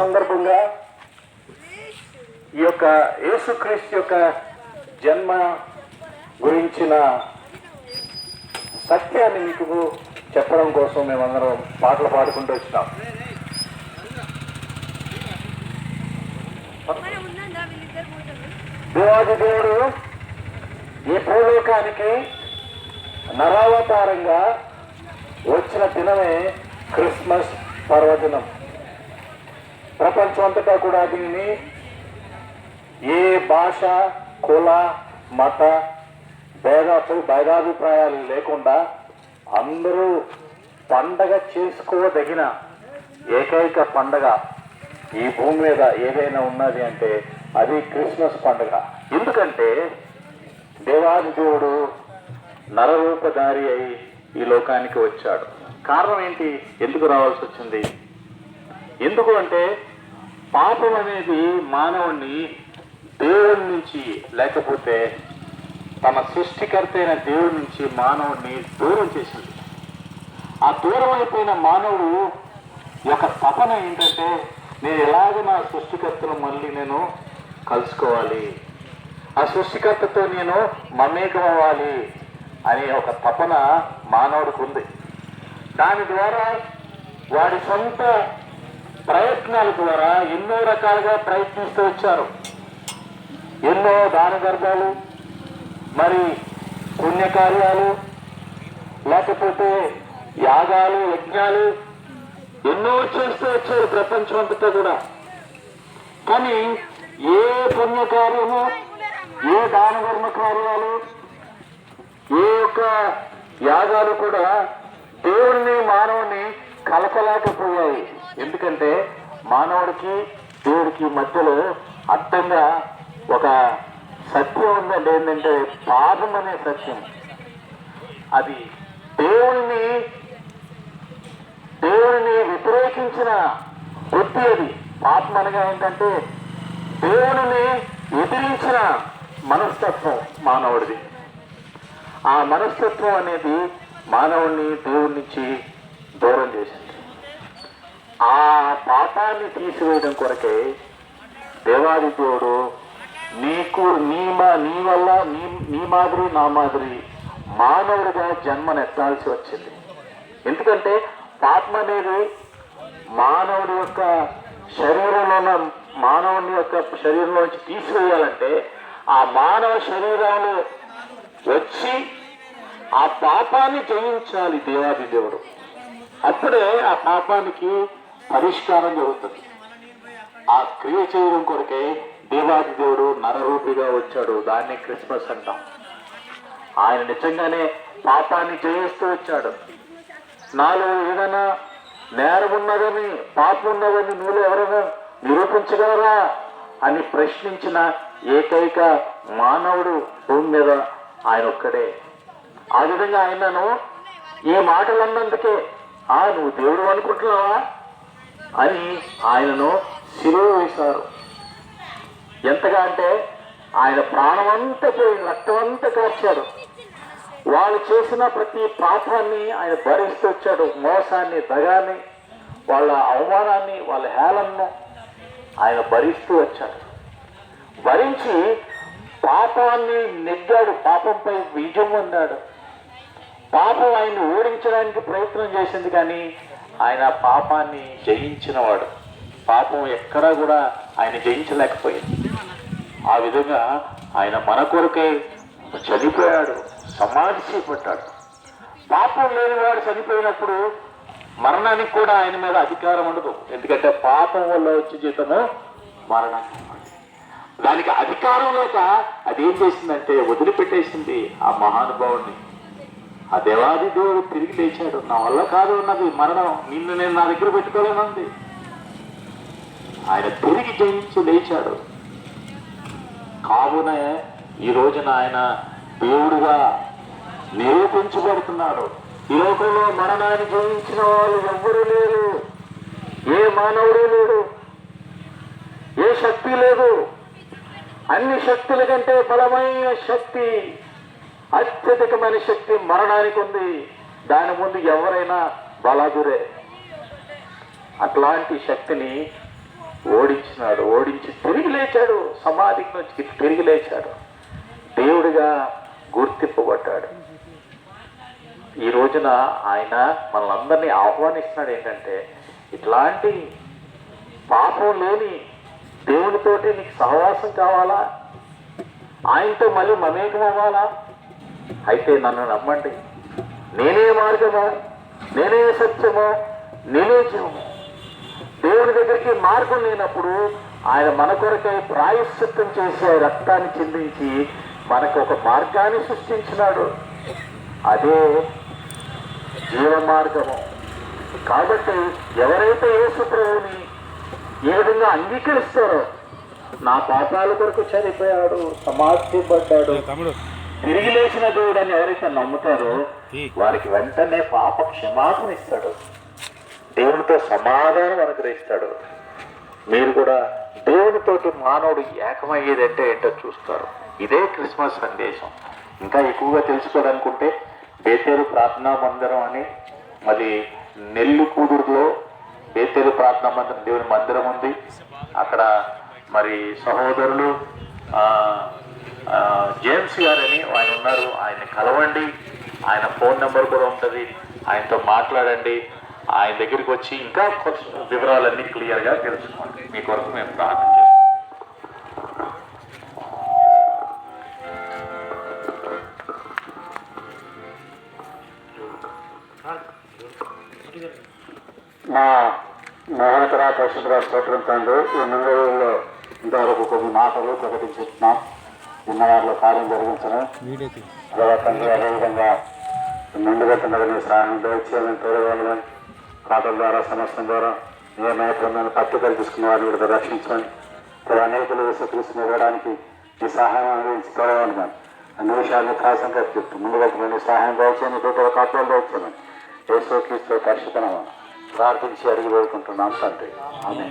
సందర్భంగా ఈ యొక్క యేసుక్రీస్తు యొక్క జన్మ గురించిన సత్యాన్ని మీకు చెప్పడం కోసం మేమందరం పాటలు పాడుకుంటూ వచ్చినాం. దేవాది దేవుడు ఈ భూలోకానికి నరావతారంగా వచ్చిన దినమే క్రిస్మస్. అంతటా కూడా దీనిని ఏ భాష కుల మత భేదాలు భేదాభిప్రాయాలు లేకుండా అందరూ పండగ చేసుకోదగిన ఏకైక పండగ ఈ భూమి మీద ఏదైనా ఉన్నది అంటే అది క్రిస్మస్ పండుగ. ఎందుకంటే దేవాది దేవుడు నరరూపధారి అయి ఈ లోకానికి వచ్చాడు. కారణం ఏంటి? ఎందుకు రావాల్సి వచ్చింది? ఎందుకు అంటే పాపం అనేది మానవుణ్ణి దేవుడి నుంచి లేకపోతే తన సృష్టికర్త అయిన దేవుడి నుంచి మానవుడిని దూరం చేసింది. ఆ దూరం అయిపోయిన మానవుడు యొక్క తపన ఏంటంటే నేను ఎలాగ నా సృష్టికర్తను మళ్ళీ నేను కలుసుకోవాలి? ఆ సృష్టికర్తతో నేను మమేకం అవ్వాలి అనే ఒక తపన మానవుడికి ఉంది. దాని ద్వారా వాడి సొంత ప్రయత్నాల ద్వారా ఎన్నో రకాలుగా ప్రయత్నిస్తూ వచ్చారు. ఎన్నో దాన గర్భాలు మరి పుణ్యకార్యాలు లేకపోతే యాగాలు యజ్ఞాలు ఎన్నో చేస్తూ వచ్చారు ప్రపంచం అంతటా కూడా. కానీ ఏ పుణ్యకార్యము ఏ దాన ధర్మ కార్యాలు ఏ యొక్క యాగాలు కూడా దేవుడిని మానవుని కలపలేకపోయాయి ఎందుకంటే మానవుడికి దేవుడికి మధ్యలో అర్థంగా ఒక సత్యం ఉందండి. ఏంటంటే పాపం అనే సత్యం. అది దేవుణ్ణి దేవుడిని వ్యతిరేకించిన వృత్తి అది. పాపం అనగా ఏంటంటే దేవుడిని ఎదిరించిన మనస్తత్వం మానవుడిది. ఆ మనస్తత్వం అనేది మానవుణ్ణి దేవుడి నుంచి దూరం చేసింది. ఆ పాపాన్ని తీసివేయడం కొరకే దేవాది దేవుడు నీకు నీ మా నీ వల్ల నీ నీ మాదిరి నా మాదిరి మానవుడిగా జన్మనెత్తాల్సి వచ్చింది. ఎందుకంటే పాపం అనేది మానవుడి యొక్క శరీరంలో ఉన్న మానవుని యొక్క శరీరంలోంచి తీసివేయాలంటే ఆ మానవ శరీరంలో వచ్చి ఆ పాపాన్ని జయించాలి దేవాది దేవుడు. అప్పుడే ఆ పాపానికి పరిష్కారం జరుగుతుంది. ఆ క్రియ చేయడం కొరకే దేవాది దేవుడు నరరూపిగా వచ్చాడు. దాన్ని క్రిస్మస్ అంటాం. ఆయన నిజంగానే పాపాన్ని జయిస్తూ వచ్చాడు. నాలో ఏదైనా నేరం ఉన్నదని పాపం ఉన్నదని నువ్వు ఎవరైనా నిరూపించగలరా అని ప్రశ్నించిన ఏకైక మానవుడు భూమి మీద ఆయన ఒక్కడే. ఆ విధంగా ఆయనను ఏ మాటలు అన్నందుకే ఆ నువ్వు దేవుడు అనుకుంటున్నావా? అని ఆయనను సిలువ వేశారు. ఎంతగా అంటే ఆయన ప్రాణం అంతా పోయి రక్తమంతా అంతా కార్చాడు వాళ్ళు చేసిన ప్రతి పాపాన్ని ఆయన భరిస్తూ వచ్చాడు. మోసాన్ని దగాన్ని వాళ్ళ అవమానాన్ని వాళ్ళ హేళనను ఆయన భరిస్తూ వచ్చాడు. భరించి పాపాన్ని నెగ్గాడు పాపంపై విజయం పొందాడు. పాపం ఆయన ఓడించడానికి ప్రయత్నం చేసింది కానీ ఆయన పాపాన్ని జయించినవాడు. పాపం ఎక్కడా కూడా ఆయన జయించలేకపోయింది. ఆ విధంగా ఆయన మన కొరకై చనిపోయాడు సమాధి చేపట్టాడు. పాపం లేనివాడు చనిపోయినప్పుడు మరణానికి కూడా ఆయన మీద అధికారం ఉండదు. ఎందుకంటే పాపం వల్ల వచ్చే జీతము మరణం. దానికి అధికారం లేక ఏం చేసిందంటే వదిలిపెట్టేసింది ఆ మహానుభావుడిని ఆ దేవాది దేవుడు తిరిగి లేచాడు. నా వల్ల కాదు ఉన్నది మరణం. నిన్ను నేను నా దగ్గర పెట్టుకోలేనుంది. ఆయన తిరిగి జయించి లేచాడు. కావున ఈ రోజున ఆయన దేవుడుగా నిరూపించబడుతున్నాడు. ఈ లోకంలో మరణాన్ని జయించిన వాళ్ళు ఎవ్వరూ లేరు. ఏ మానవుడు లేడు. ఏ శక్తి లేదు. అన్ని శక్తుల కంటే బలమైన శక్తి అత్యధికమైన శక్తి మరణానికి ఉంది. దాని ముందు ఎవరైనా బలాదురే అట్లాంటి శక్తిని ఓడించినాడు. ఓడించి తిరిగి లేచాడు. సమాధికి నుంచి తిరిగి లేచాడు. దేవుడిగా గుర్తింపబడ్డాడు. ఈ రోజున ఆయన మనల్ని ఆహ్వానిస్తున్నాడు ఏంటంటే ఇట్లాంటి పాపం లేని దేవునితోటి నీకు సహవాసం కావాలా? ఆయనతో మళ్ళీ మమేకం అవ్వాలా అయితే నన్ను నమ్మండి. నేనే మార్గమా? నేనే సత్యమో? నేనే జీవము? దేవుని దగ్గరికి మార్గం లేనప్పుడు ఆయన మన కొరకై ప్రాయశ్చిత్తం చేసే రక్తాన్ని చిందించి మనకు ఒక మార్గాన్ని సృష్టించినాడు. అదే జీవ మార్గము కాబట్టి ఎవరైతే యేసు ప్రభువుని ఏ విధంగా అంగీకరిస్తారో నా పాపాల కొరకు చనిపోయాడు సమాధిపడ్డాడు. పడ్డాడు తిరిగి లేచిన దేవుడు అని ఎవరైతే నమ్ముతారో వారికి వెంటనే పాప క్షమాపణ ఇస్తాడు. దేవునితో సమాధానం అనుగ్రహిస్తాడు. మీరు కూడా దేవునితోటి మానవుడు ఏకమయ్యేదంటే ఏంటో చూస్తారు. ఇదే క్రిస్మస్ సందేశం. ఇంకా ఎక్కువగా తెలుసుకోవాలనుకుంటే బేతేరు ప్రార్థనా మందిరం అని మరి నెల్లు కూదురులో బేతేరు ప్రార్థనా మందిరం దేవుని మందిరం ఉంది. అక్కడ మరి సహోదరులు జేమ్స్ గారని ఆయన ఉన్నారు. ఆయన కలవండి. ఆయన ఫోన్ నెంబర్ కూడా ఉంటుంది. ఆయనతో మాట్లాడండి. ఆయన దగ్గరికి వచ్చి ఇంకా కొంచెం వివరాలన్నీ క్లియర్గా తెలుసుకోండి. మీ కొరకు మేము ప్రార్థన చేస్తాం. మా మోహనకర పరిశుభ్ర స్తోత్రం తండ్రి ఈ మందిరంలో ఇంతవరకు కొన్ని మాటలు ప్రకటించుతున్నాం విన్నవారిలో కార్యం జరిగించను తీ తర్వాత అదేవిధంగా ముందుగా తండ్రి సహాయం దయచేయాలని తోడవాళ్ళని పాటల ద్వారా సమస్తం ద్వారా ఏ నేత్రమైన పట్టుదల తీసుకున్న వారిని కూడా రక్షించమని తన అనేకలు యేసుక్రీస్తుని ఇవ్వడానికి మీ సహాయం అందించి తోడవాళ్ళని అన్ని విషయాలు కాసంగా చెప్తూ ముందుగా నేను సహాయం దయచేయని తోట కాపాడు దయచేయమని యేసుక్రీస్తు పరిశుభ్రమా ప్రార్థించి అడిగి వేడుకుంటున్నాం తండ్రి. ఆమె